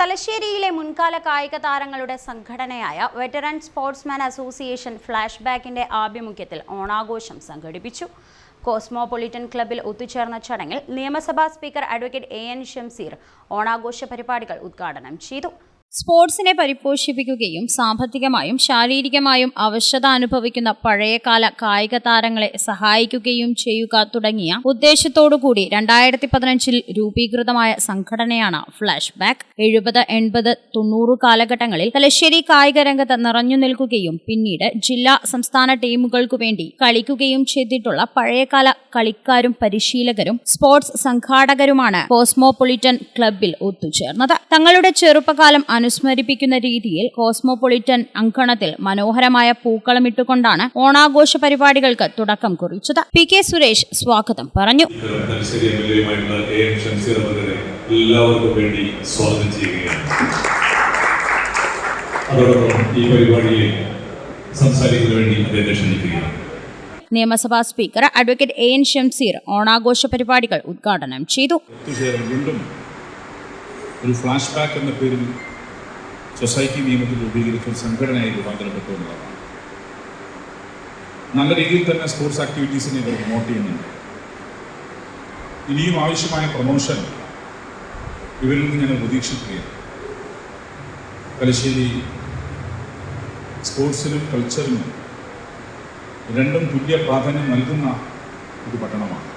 തലശ്ശേരിയിലെ മുൻകാല കായിക താരങ്ങളുടെ സംഘടനയായ വെറ്ററൻ സ്പോർട്സ്മാൻ അസോസിയേഷൻ ഫ്ലാഷ് ബാക്കിന്റെ ആഭിമുഖ്യത്തിൽ ഓണാഘോഷം സംഘടിപ്പിച്ചു. കോസ്മോപൊളിറ്റൻ ക്ലബിൽ ഒത്തുചേർന്ന ചടങ്ങിൽ നിയമസഭാ speaker advocate A N Shamseer ഓണാഘോഷ പരിപാടികൾ ഉദ്ഘാടനം ചെയ്തു. സ്പോർട്സിനെ പരിപോഷിപ്പിക്കുകയും സാമ്പത്തികമായും ശാരീരികമായും അവശത അനുഭവിക്കുന്ന പഴയകാല കായിക താരങ്ങളെ സഹായിക്കുകയും ചെയ്യുക തുടങ്ങിയ ഉദ്ദേശത്തോടുകൂടി രണ്ടായിരത്തി പതിനഞ്ചിൽ രൂപീകൃതമായ സംഘടനയാണ് ഫ്ലാഷ് ബാക്ക് എഴുപത് എൺപത് തൊണ്ണൂറ് കാലഘട്ടങ്ങളിൽ തലശ്ശേരി കായിക രംഗത്ത് നിറഞ്ഞു നിൽക്കുകയും പിന്നീട് ജില്ലാ സംസ്ഥാന ടീമുകൾക്കു വേണ്ടി കളിക്കുകയും ചെയ്തിട്ടുള്ള പഴയകാല കളിക്കാരും പരിശീലകരും സ്പോർട്സ് സംഘാടകരുമാണ് കോസ്മോപൊളിറ്റൻ ക്ലബിൽ ഒത്തുചേർന്നത്. തങ്ങളുടെ ചെറുപ്പകാലം അനുസ്മരിപ്പിക്കുന്ന രീതിയിൽ കോസ്മോപൊളിറ്റൻ അങ്കണത്തിൽ മനോഹരമായ പൂക്കളം ഇട്ടുകൊണ്ടാണ് ഓണാഘോഷ പരിപാടികൾക്ക് തുടക്കം കുറിച്ചത്. പി കെ സുരേഷ് സ്വാഗതം പറഞ്ഞു. എല്ലാവർക്കും വേണ്ടി സ്വാഗതം ചെയ്യുകയാണ്. അതോടൊപ്പം ഈ പരിപാടിയിൽ സംസാരിക്കുന്നതിന് വേണ്ടി അദ്ദേഹത്തെ ക്ഷണിക്കുകയാണ്. നിയമസഭാ speaker advocate A N Shamseer ഓണാഘോഷ പരിപാടികൾ ഉദ്ഘാടനം ചെയ്തു. വീണ്ടും ഒരു ഫ്ലാഷ് ബാക്ക് എന്ന പേരിൽ സൊസൈറ്റി നിയമത്തിൽ രൂപീകരിച്ച ഒരു സംഘടനയായി രൂപാന്തരപ്പെട്ടു എന്നുള്ളതാണ്. നല്ല രീതിയിൽ തന്നെ സ്പോർട്സ് ആക്ടിവിറ്റീസിനെ ഇവർ പ്രൊമോട്ട് ചെയ്യുന്നുണ്ട്. ഇനിയും ആവശ്യമായ പ്രൊമോഷൻ ഇവരിൽ നിന്ന് ഞങ്ങൾ പ്രതീക്ഷിക്കുകയാണ്. തലശ്ശേരി സ്പോർട്സിനും കൾച്ചറിനും രണ്ടും തുല്യ പ്രാധാന്യം നൽകുന്ന ഒരു പട്ടണമാണ്.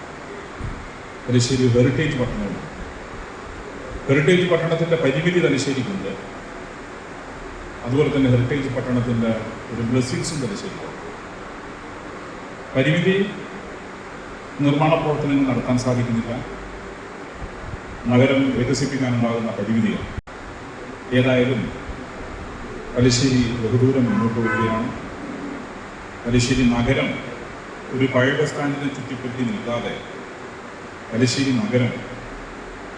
തലശ്ശേരി ഹെറിറ്റേജ് പട്ടണമാണ്. ഹെറിറ്റേജ് പട്ടണത്തിന്റെ പരിമിതി തലശ്ശേരിക്കുണ്ട്. അതുപോലെ തന്നെ ഹെറിറ്റേജ് പട്ടണത്തിന്റെ ഒരു ബ്ലെസ്സിങ്സും ചെയ്യുക പരിമിതി നിർമ്മാണ പ്രവർത്തനങ്ങൾ നടത്താൻ സാധിക്കുന്നില്ല. നഗരം വികസിപ്പിക്കാനുണ്ടാകുന്ന പരിമിതികൾ ഏതായാലും തലശ്ശേരി ബഹുദൂരം മുന്നോട്ട് പോവുകയാണ്. തലശ്ശേരി നഗരം ഒരു പഴയ സ്റ്റാൻഡിനെ ചുറ്റിപ്പറ്റി നിൽക്കാതെ തലശ്ശേരി നഗരം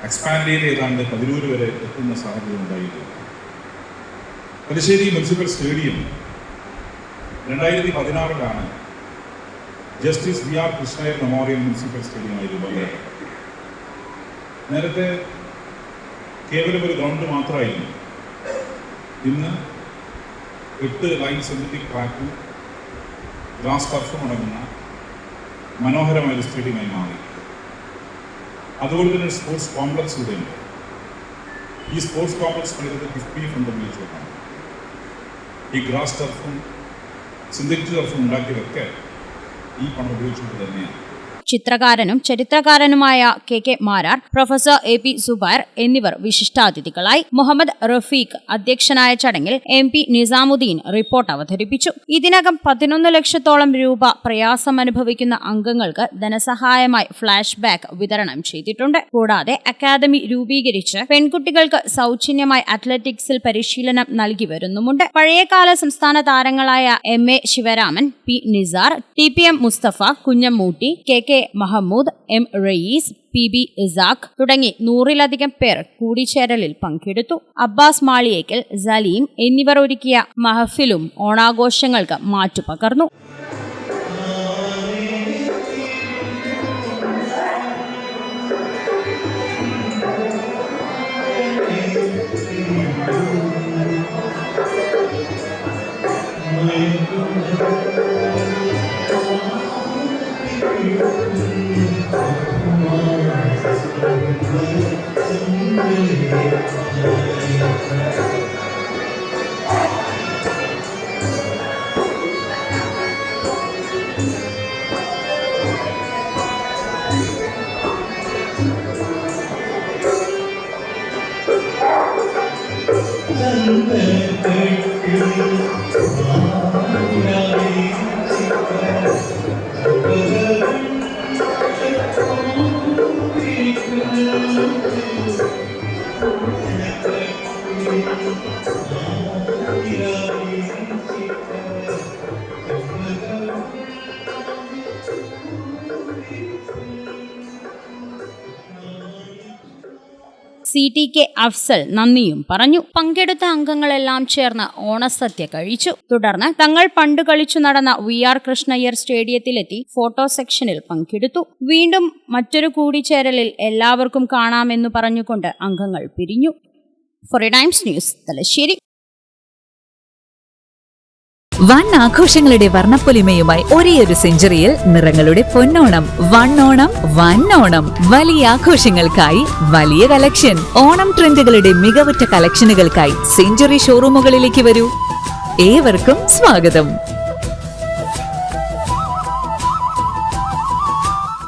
എക്സ്പാൻഡ് ചെയ്ത് ഏതാണ്ട് പതിനൂറ് വരെ എത്തുന്ന സാഹചര്യം ഉണ്ടായിട്ടുണ്ട്. തലശ്ശേരി മുനിസിപ്പൽ സ്റ്റേഡിയം രണ്ടായിരത്തി പതിനാറിലാണ് justice V R Krishna Iyer memorial municipal സ്റ്റേഡിയമായി രൂപാന്തരപ്പെട്ടത് നേരത്തെ കേവലം ഒരു ഗ്രൗണ്ട് മാത്രമായിരുന്നു. ഇന്ന് എട്ട് ലൈൻ സിന്തറ്റിക് ട്രാക്കും ഗ്രാസ് ടർഫും അടങ്ങുന്ന മനോഹരമായ ഒരു സ്റ്റേഡിയമായി മാറി. അതുപോലെ തന്നെ സ്പോർട്സ് കോംപ്ലക്സ് ഇവിടെയുണ്ട് ഈ സ്പോർട്സ് കോംപ്ലക്സ് പണിതത് കിഫ്ബി ഫണ്ടും ഉപയോഗിച്ചുകൊണ്ടാണ് ഈ ഗ്രാസ് ടർഫും സിന്തറ്റിക് ടർഫും ഉണ്ടാക്കിയതൊക്കെ ഈ പണം ഉപയോഗിച്ചുകൊണ്ട് തന്നെയാണ്. ചിത്രകാരനും ചരിത്രകാരനുമായ K K Marar professor A P Zubair എന്നിവർ വിശിഷ്ടാതിഥികളായി മുഹമ്മദ് റഫീഖ് അധ്യക്ഷനായ ചടങ്ങിൽ എം പി നിസാമുദ്ദീൻ റിപ്പോർട്ട് അവതരിപ്പിച്ചു. ഇതിനകം പതിനൊന്ന് ലക്ഷത്തോളം രൂപ പ്രയാസം അനുഭവിക്കുന്ന അംഗങ്ങൾക്ക് ധനസഹായമായി ഫ്ളാഷ് ബാക്ക് വിതരണം ചെയ്തിട്ടുണ്ട്. കൂടാതെ അക്കാദമി രൂപീകരിച്ച് പെൺകുട്ടികൾക്ക് സൗജന്യമായി അത്ലറ്റിക്സിൽ പരിശീലനം നൽകി വരുന്നുമുണ്ട്. പഴയകാല സംസ്ഥാന താരങ്ങളായ M A Sivaraman P Nisar T P M Musthafa Kunhammootty K K Mahmood M Rayees P B Ishaq തുടങ്ങി നൂറിലധികം പേർ കൂടിച്ചേരലിൽ പങ്കെടുത്തു. അബ്ബാസ് മാളിയേക്കൽ സലീം എന്നിവർ ഒരുക്കിയ മഹഫിലും ഓണാഘോഷങ്ങൾക്ക് മാറ്റുപകർന്നു. Hallelujah. C T K Afsal നന്ദിയും പറഞ്ഞു. പങ്കെടുത്ത അംഗങ്ങളെല്ലാം ചേർന്ന് ഓണസദ്യ കഴിച്ചു. തുടർന്ന് തങ്ങൾ പണ്ട് കളിച്ചു നടന്ന വി ആർ കൃഷ്ണയ്യർ സ്റ്റേഡിയത്തിലെത്തി ഫോട്ടോ സെക്ഷനിൽ പങ്കെടുത്തു. വീണ്ടും മറ്റൊരു കൂടിച്ചേരലിൽ എല്ലാവർക്കും കാണാമെന്ന് പറഞ്ഞുകൊണ്ട് അംഗങ്ങൾ പിരിഞ്ഞു. Four times news Thalassery. One ആഘോഷങ്ങളുടെ വർണപ്പൊലിമയുമായി ഒരേയൊരു സെഞ്ചുറിയിൽ നിറങ്ങളുടെ പൊന്നോണം വൺ ഓണം വലിയ ആഘോഷങ്ങൾക്കായി വലിയ കളക്ഷൻ. ഓണം ട്രെൻഡുകളുടെ മികവുറ്റ കളക്ഷനുകൾക്കായി സെഞ്ചുറി ഷോറൂമുകളിലേക്ക് വരൂ. ഏവർക്കും സ്വാഗതം.